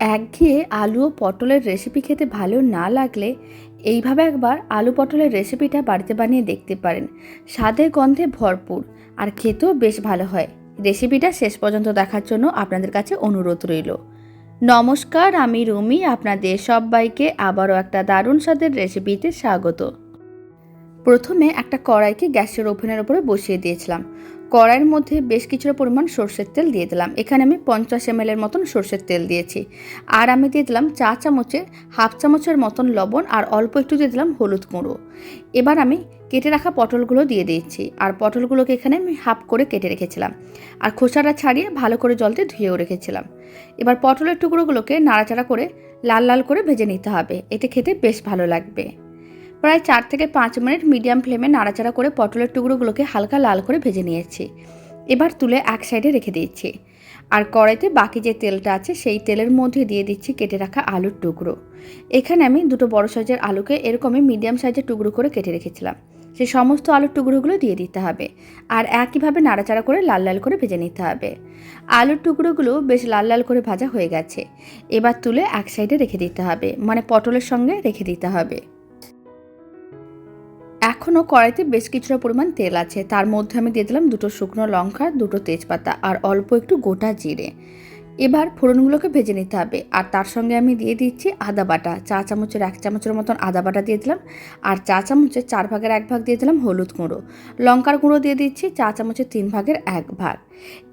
একঘেয়ে আলু ও পটলের রেসিপি খেতে ভালো না লাগলে এইভাবে একবার আলু পটলের রেসিপিটা বাড়িতে বানিয়ে দেখতে পারেন। স্বাদে গন্ধে ভরপুর আর খেতেও বেশ ভালো হয়। রেসিপিটা শেষ পর্যন্ত দেখার জন্য আপনাদের কাছে অনুরোধ রইল। নমস্কার, আমি রুমি, আপনাদের সবাইকে আবারও একটা দারুণ স্বাদের রেসিপিতে স্বাগত। প্রথমে একটা কড়াইকে গ্যাসের ওভেনের উপরে বসিয়ে দিয়েছিলাম। কড়াইয়ের মধ্যে বেশ কিছুটা পরিমাণ সর্ষের তেল দিয়ে দিলাম। এখানে আমি পঞ্চাশ এম এর মতন সর্ষের তেল দিয়েছি। আর আমি দিয়ে দিলাম চা চামচের, হাফ চামচের মতন লবণ আর অল্প একটু দিয়ে দিলাম হলুদ গুঁড়ো। এবার আমি কেটে রাখা পটলগুলো দিয়ে দিয়েছি আর পটলগুলোকে এখানে আমি হাফ করে কেটে রেখেছিলাম আর খোসাটা ছাড়িয়ে ভালো করে জলতে ধুয়েও রেখেছিলাম। এবার পটলের টুকরোগুলোকে নাড়াচাড়া করে লাল লাল করে ভেজে নিতে হবে। এতে খেতে বেশ ভালো লাগবে। প্রায় চার থেকে পাঁচ মিনিট মিডিয়াম ফ্লেমে নাড়াচাড়া করে পটলের টুকরোগুলোকে হালকা লাল করে ভেজে নিয়েছি। এবার তুলে এক সাইডে রেখে দিচ্ছি আর কড়াইতে বাকি যে তেলটা আছে, সেই তেলের মধ্যে দিয়ে দিচ্ছি কেটে রাখা আলুর টুকরো। এখানে আমি দুটো বড় সাইজের আলুকে এরকমই মিডিয়াম সাইজের টুকরো করে কেটে রেখেছিলাম। সেই সমস্ত আলুর টুকরোগুলো দিয়ে দিতে হবে। আর একইভাবে নাড়াচাড়া করে লাল লাল করে ভেজে নিতে হবে। আলুর টুকরোগুলো বেশ লাল লাল করে ভাজা হয়ে গেছে। এবার তুলে এক সাইডে রেখে দিতে হবে। মানে পটলের সঙ্গে রেখে দিতে হবে। এখনও কড়াইতে বেশ কিছুটা পরিমাণ তেল আছে। তার মধ্যে আমি দিয়ে দিলাম দুটো শুকনো লঙ্কা, দুটো তেজপাতা আর অল্প একটু গোটা জিরে। এবার ফোড়নগুলোকে ভেজে নিতে হবে। আর তার সঙ্গে আমি দিয়ে দিচ্ছি আদা বাটা। চা চামচের এক চামচের মতন আদা বাটা দিয়ে দিলাম। আর চা চামচের চার ভাগের এক ভাগ দিয়ে দিলাম হলুদ গুঁড়ো। লঙ্কার গুঁড়ো দিয়ে দিচ্ছি চা চামচের তিন ভাগের এক ভাগ।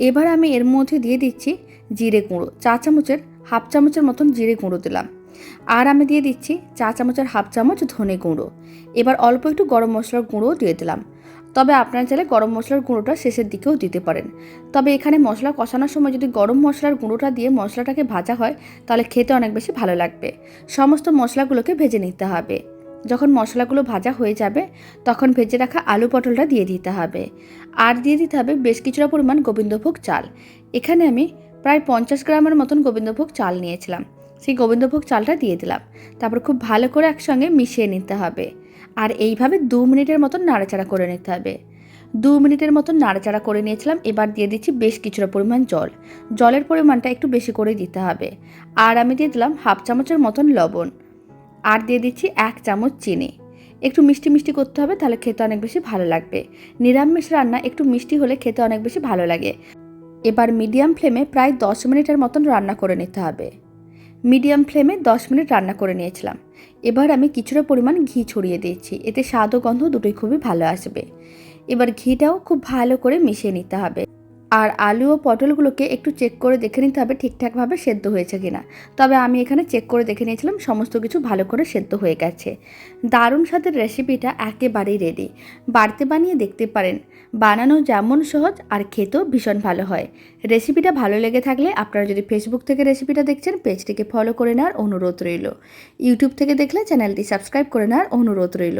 এবার আমি এর মধ্যে দিয়ে দিচ্ছি জিরে গুঁড়ো। চা চামচের হাফ চামচের মতন জিরে গুঁড়ো দিলাম। আর আমি দিয়ে দিচ্ছি চা চামচের হাফ চামচ ধনে গুঁড়ো। এবার অল্প একটু গরম মশলার গুঁড়োও দিয়ে দিলাম। তবে আপনারা চাইলে গরম মশলার গুঁড়োটা শেষের দিকেও দিতে পারেন। তবে এখানে মশলা কষানোর সময় যদি গরম মশলার গুঁড়োটা দিয়ে মশলাটাকে ভাজা হয়, তাহলে খেতে অনেক বেশি ভালো লাগবে। সমস্ত মশলাগুলোকে ভেজে নিতে হবে। যখন মশলাগুলো ভাজা হয়ে যাবে, তখন ভেজে রাখা আলু পটলটা দিয়ে দিতে হবে। আর দিয়ে দিতে হবে বেশ কিছুটা পরিমাণ গোবিন্দভোগ চাল। এখানে আমি প্রায় পঞ্চাশ গ্রামের মতন গোবিন্দভোগ চাল নিয়েছিলাম। সেই গোবিন্দভোগ চালটা দিয়ে দিলাম। তারপর খুব ভালো করে একসঙ্গে মিশিয়ে নিতে হবে। আর এইভাবে দু মিনিটের মতন নাড়াচাড়া করে নিতে হবে। দু মিনিটের মতন নাড়াচাড়া করে নিয়েছিলাম, এবার দিয়ে দিচ্ছি বেশ কিছুটা পরিমাণ জল। জলের পরিমাণটা একটু বেশি করে দিতে হবে। আর আমি দিয়ে দিলাম হাফ চামচের মতন লবণ। আর দিয়ে দিচ্ছি এক চামচ চিনি। একটু মিষ্টি মিষ্টি করতে হবে, তাহলে খেতে অনেক বেশি ভালো লাগবে। নিরামিষ রান্না একটু মিষ্টি হলে খেতে অনেক বেশি ভালো লাগে। এবার মিডিয়াম ফ্লেমে প্রায় দশ মিনিটের মতন রান্না করে নিতে হবে। মিডিয়াম ফ্লেমে দশ মিনিট রান্না করে নিয়েছিলাম। এবার আমি কিছুটা পরিমাণ ঘি ছড়িয়ে দিয়েছি। এতে স্বাদ ও গন্ধ দুটোই খুবই ভালো আসবে। এবার ঘিটাও খুব ভালো করে মিশিয়ে নিতে হবে। আর আলু ও পটলগুলোকে একটু চেক করে দেখে নিতে হবে ঠিকঠাকভাবে সেদ্ধ হয়েছে কিনা। তবে আমি এখানে চেক করে দেখে নিয়েছিলাম, সমস্ত কিছু ভালো করে সেদ্ধ হয়ে গেছে। দারুণ স্বাদের রেসিপিটা একেবারেই রেডি বাড়িতে বানিয়ে দেখতে পারেন। বানানো যেমন সহজ আর খেতেও ভীষণ ভালো হয়। রেসিপিটা ভালো লেগে থাকলে আপনারা যদি ফেসবুক থেকে রেসিপিটা দেখছেন পেজটিকে ফলো করে নেওয়ার অনুরোধ রইল। ইউটিউব থেকে দেখলে চ্যানেলটি সাবস্ক্রাইব করে নেওয়ার অনুরোধ রইল।